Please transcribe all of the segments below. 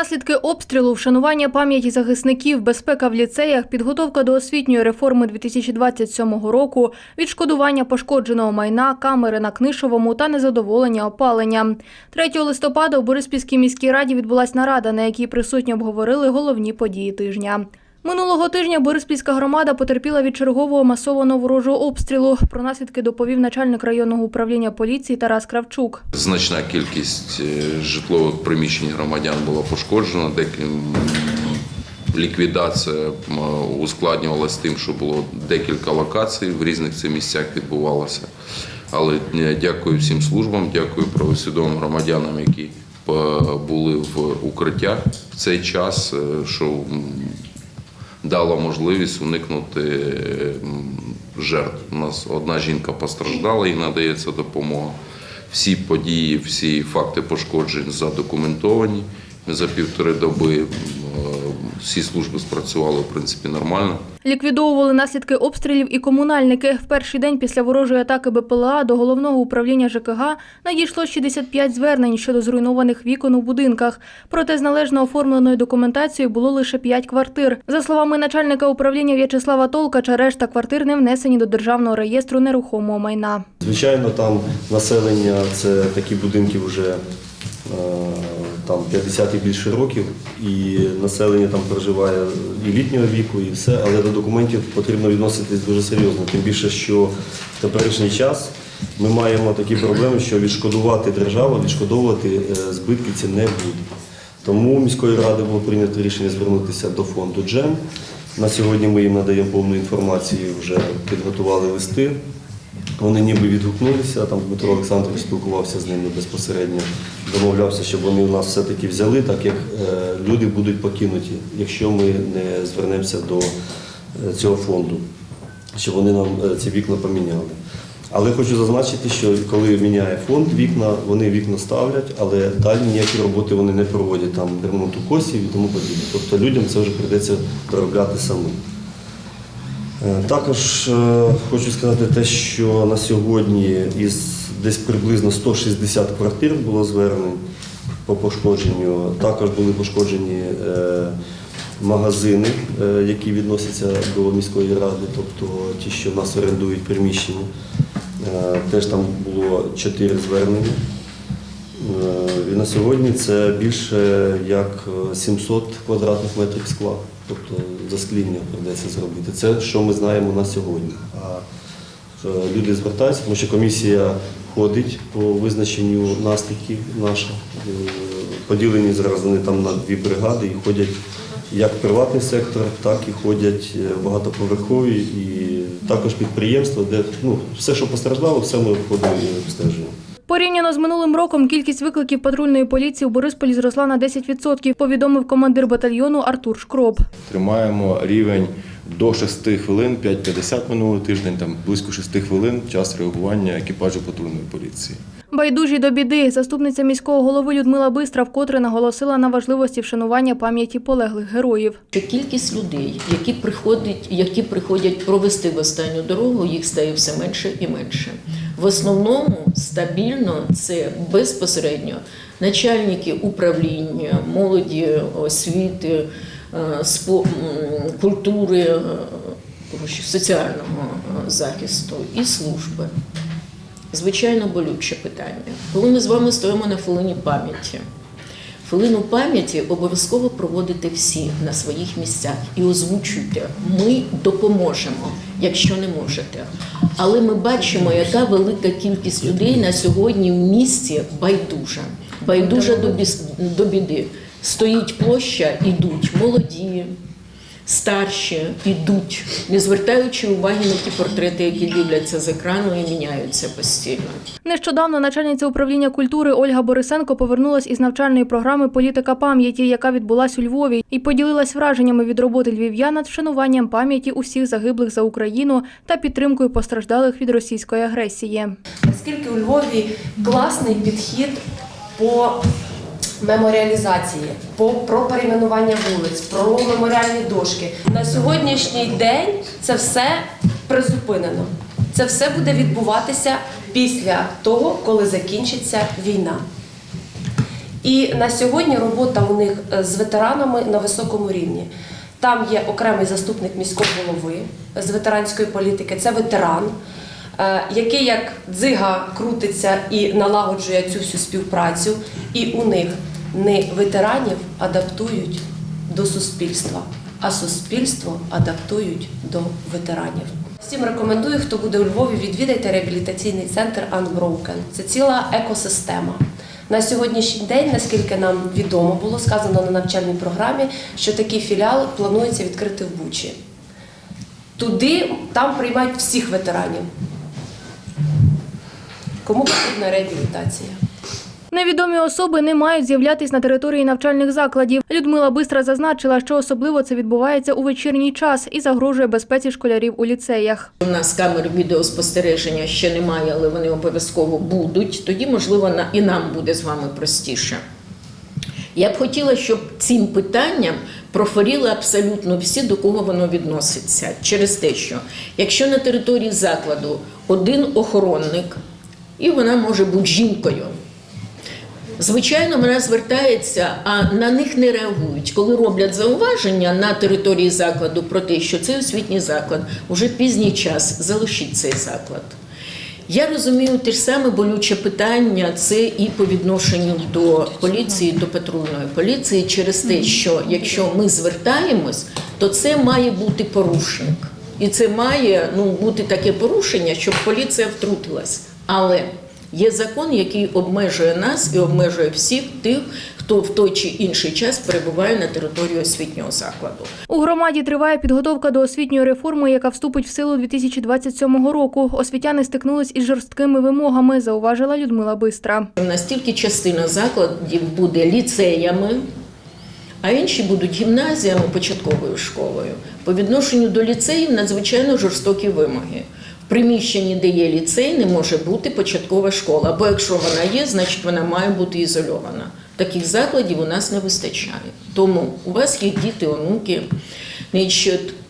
наслідки обстрілу, вшанування пам'яті захисників, безпека в ліцеях, підготовка до освітньої реформи 2027 року, відшкодування пошкодженого майна, камери на Книшовому та незадоволення опалення. 3 листопада у Бориспільській міській раді відбулась нарада, на якій присутні обговорили головні події тижня. Минулого тижня Бориспільська громада потерпіла від чергового масованого ворожого обстрілу. Про наслідки доповів начальник районного управління поліції Тарас Кравчук. Значна кількість е, житлових приміщень громадян була пошкоджена. Ліквідація ускладнювалася тим, що було декілька локацій в різних цих місцях відбувалося. Але е, дякую всім службам, дякую правосвідомим громадянам, які е, були в укриттях в цей час, що дало можливість уникнути жертв. У нас одна жінка постраждала, і надається допомога. Всі події, всі факти пошкоджень задокументовані за півтори доби. Всі служби спрацювали в принципі нормально. Ліквідовували наслідки обстрілів і комунальники. В перший день після ворожої атаки БПЛА до головного управління ЖКГ надійшло 65 звернень щодо зруйнованих вікон у будинках. Проте з належно оформленою документацією було лише 5 квартир. За словами начальника управління В'ячеслава Толкача, решта квартир не внесені до державного реєстру нерухомого майна. Звичайно, там населення це такі будинки вже е, там 50 і більше років, і населення там проживає і літнього віку, і все, але до документів потрібно відноситись дуже серйозно. Тим більше, що в теперішній час ми маємо такі проблеми, що відшкодувати держава, відшкодовувати е, збитки ці не буде. Тому міської ради було прийнято рішення звернутися до фонду Джем. На сьогодні ми їм надаємо повну інформацію, вже підготували листи. Вони ніби відгукнулися, там Дмитро Олександрович спілкувався з ними безпосередньо, домовлявся, щоб вони у нас все-таки взяли, так як е, люди будуть покинуті, якщо ми не звернемося до е, цього фонду, щоб вони нам е, ці вікна поміняли. Але хочу зазначити, що коли міняє фонд вікна, вони вікна ставлять, але далі ніякі роботи вони не проводять, там ремонту косів і тому подібне. Тобто людям це вже прийдеться доробляти самим. Е, Також е, хочу сказати те, що на сьогодні із десь приблизно 160 квартир було звернень по пошкодженню. Також були пошкоджені е, магазини, які відносяться до міської ради, тобто ті, що в нас орендують приміщення. Теж там було 4 звернення. І на сьогодні це більше як е, 700 квадратних метрів скла. Тобто заскління прийдеться зробити. Це що ми знаємо на сьогодні. А е, люди звертаються, тому що комісія ходить по визначенню наслідків наша. Е, Поділені зараз вони там на дві бригади і ходять як приватний сектор, так і ходять е, багатоповерхові і також підприємства, де ну, все, що постраждало, все ми входимо і обстежуємо. Порівняно з минулим роком кількість викликів патрульної поліції у Борисполі зросла на 10%, повідомив командир батальйону Артур Шкроб. Тримаємо рівень до 6 хвилин, 5.50 минулий тиждень, там близько 6 хвилин час реагування екіпажу патрульної поліції. Байдужі до біди. Заступниця міського голови Людмила Бистра вкотре наголосила на важливості вшанування пам'яті полеглих героїв. Що кількість людей, які приходять, які приходять провести в останню дорогу, їх стає все менше і менше. В основному стабільно це безпосередньо начальники управління, молоді, освіти, е, культури, е, соціального е, захисту і служби. Звичайно, болюче питання. Коли ми з вами стоїмо на хвилині пам'яті, хвилину пам'яті обов'язково проводите всі на своїх місцях і озвучуйте. Ми допоможемо, якщо не можете. Але ми бачимо, яка велика кількість людей на сьогодні в місті байдужа. Байдужа до, біди. Стоїть площа, ідуть молоді, старші ідуть, не звертаючи уваги на ті портрети, які дивляться з екрану і міняються постійно. Нещодавно начальниця управління культури Ольга Борисенко повернулась із навчальної програми Політика пам'яті, яка відбулась у Львові, і поділилась враженнями від роботи львів'ян над вшануванням пам'яті усіх загиблих за Україну та підтримкою постраждалих від російської агресії. Наскільки у Львові класний підхід по меморіалізації, про перейменування вулиць, про меморіальні дошки. На сьогоднішній день це все призупинено. Це все буде відбуватися після того, коли закінчиться війна. І на сьогодні робота у них е, з ветеранами на високому рівні. Там є окремий заступник міського голови з ветеранської політики, це ветеран, е, який як дзига крутиться і налагоджує цю всю співпрацю. І у них не ветеранів адаптують до суспільства, а суспільство адаптують до ветеранів. Всім рекомендую, хто буде у Львові, відвідайте реабілітаційний центр Unbroken. Це ціла екосистема. На сьогоднішній день, наскільки нам відомо, було сказано на навчальній програмі, що такий філіал планується відкрити в Бучі. Туди там приймають всіх ветеранів. Кому потрібна реабілітація? Невідомі особи не мають з'являтись на території навчальних закладів. Людмила Бистра зазначила, що особливо це відбувається у вечірній час і загрожує безпеці школярів у ліцеях. У нас камер відеоспостереження ще немає, але вони обов'язково будуть. Тоді, можливо, і нам буде з вами простіше. Я б хотіла, щоб цим питанням профоріли абсолютно всі, до кого воно відноситься. Через те, що якщо на території закладу один охоронник, і вона може бути жінкою. Звичайно, вона звертається, а на них не реагують. Коли роблять зауваження на території закладу про те, що це освітній заклад, уже пізній час залишіть цей заклад. Я розумію те ж саме болюче питання це і по відношенню до поліції, до патрульної поліції, через те, що якщо ми звертаємось, то це має бути порушник. І це має ну, бути таке порушення, щоб поліція втрутилась. Але є закон, який обмежує нас і обмежує всіх тих, хто в той чи інший час перебуває на території освітнього закладу. У громаді триває підготовка до освітньої реформи, яка вступить в силу 2027 року. Освітяни стикнулись із жорсткими вимогами, зауважила Людмила Бистра. У нас тільки частина закладів буде ліцеями, а інші будуть гімназіями, початковою школою. По відношенню до ліцеїв надзвичайно жорстокі вимоги. Приміщенні, де є ліцей, не може бути початкова школа. Або якщо вона є, значить вона має бути ізольована. Таких закладів у нас не вистачає. Тому у вас є діти, онуки.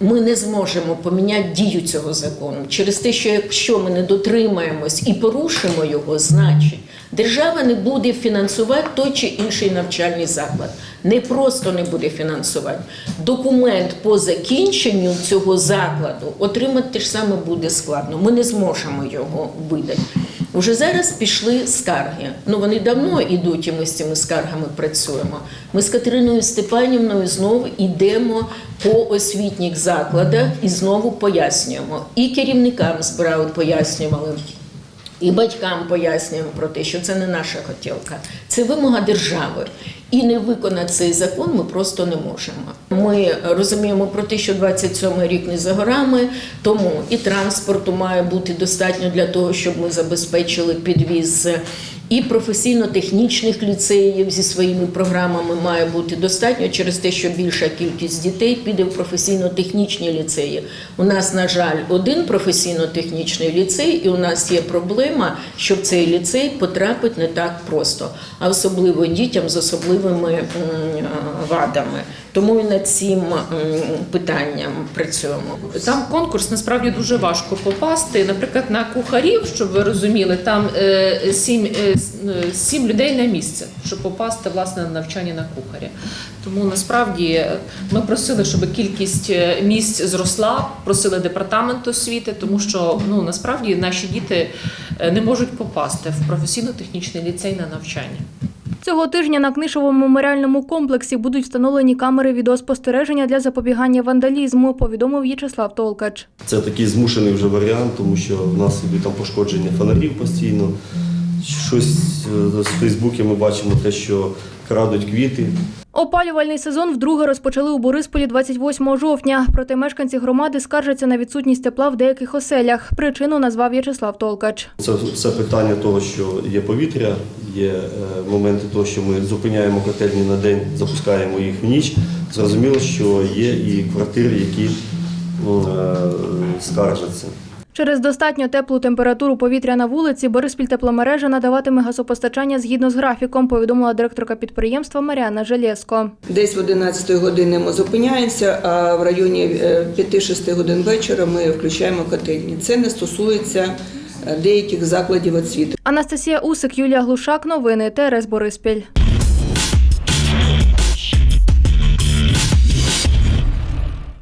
Ми не зможемо поміняти дію цього закону через те, що якщо ми не дотримаємось і порушимо його, значить держава не буде фінансувати той чи інший навчальний заклад. Не просто не буде фінансувати. Документ по закінченню цього закладу отримати те ж саме буде складно. Ми не зможемо його видати. Уже зараз пішли скарги. Ну вони давно йдуть, і ми з цими скаргами працюємо. Ми з Катериною Степанівною знову йдемо по освітніх закладах і знову пояснюємо. І керівникам збирали, пояснювали. І батькам пояснюємо про те, що це не наша хотілка, це вимога держави. І не виконати цей закон ми просто не можемо. Ми розуміємо про те, що 27-й рік не за горами, тому і транспорту має бути достатньо для того, щоб ми забезпечили підвіз. І професійно-технічних ліцеїв зі своїми програмами має бути достатньо через те, що більша кількість дітей піде в професійно-технічні ліцеї. У нас, на жаль, один професійно-технічний ліцей, і у нас є проблема, що в цей ліцей потрапить не так просто, а особливо дітям з особливими вадами. Тому і над цим питанням працюємо. Там конкурс насправді дуже важко попасти. Наприклад, на кухарів, щоб ви розуміли, там е, сім, е, сім людей на місце, щоб попасти власне на навчання на кухаря. Тому насправді е, ми просили, щоб кількість е, місць зросла, просили департамент освіти, тому що ну насправді наші діти е, не можуть попасти в професійно-технічний ліцей на навчання. Цього тижня на книжовому меморіальному комплексі будуть встановлені камери відеоспостереження для запобігання вандалізму, повідомив В'ячеслав Толкач. Це такий змушений вже варіант, тому що в нас ідуть там пошкодження фонарів постійно. Щось е, з Фейсбуці ми бачимо те, що крадуть квіти. Опалювальний сезон вдруге розпочали у Борисполі 28 жовтня. Проте мешканці громади скаржаться на відсутність тепла в деяких оселях. Причину назвав В'ячеслав Толкач. Це все питання того, що є повітря, є е, моменти того, що ми зупиняємо котельні на день, запускаємо їх в ніч. Зрозуміло, що є і квартири, які е, скаржаться. Через достатньо теплу температуру повітря на вулиці Бориспіль тепломережа надаватиме газопостачання згідно з графіком, повідомила директорка підприємства Маріана Желєско. Десь в 11 годині ми зупиняємося, а в районі е, 5-6 годин вечора ми включаємо котельні. Це не стосується е, деяких закладів освіти. Анастасія Усик, Юлія Глушак. Новини ТРС Бориспіль.